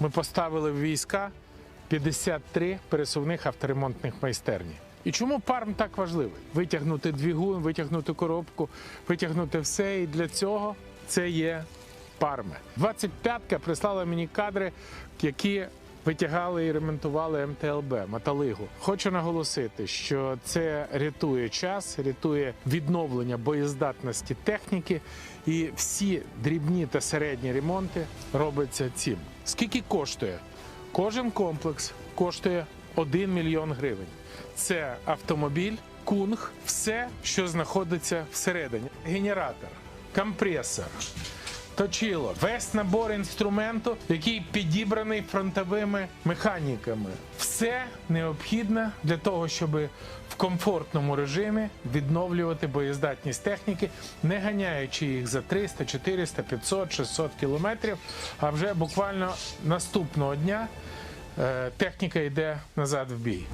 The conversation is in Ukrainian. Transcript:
ми поставили в війська 53 пересувних авторемонтних майстерні. І чому парм так важливий? Витягнути двигун, витягнути коробку, витягнути все. І для цього це є парми. 25-ка прислала мені кадри, які витягали і ремонтували МТЛБ Маталигу. Хочу наголосити, що це рятує час, рятує відновлення боєздатності техніки, і всі дрібні та середні ремонти робляться цим. Скільки коштує? Кожен комплекс коштує 1 мільйон гривень. Це автомобіль, кунг, все, що знаходиться всередині. Генератор, компресор, точило, весь набор інструменту, який підібраний фронтовими механіками. Все необхідне для того, щоб в комфортному режимі відновлювати боєздатність техніки, не ганяючи їх за 300, 400, 500, 600 кілометрів. А вже буквально наступного дня е, техніка йде назад в бій.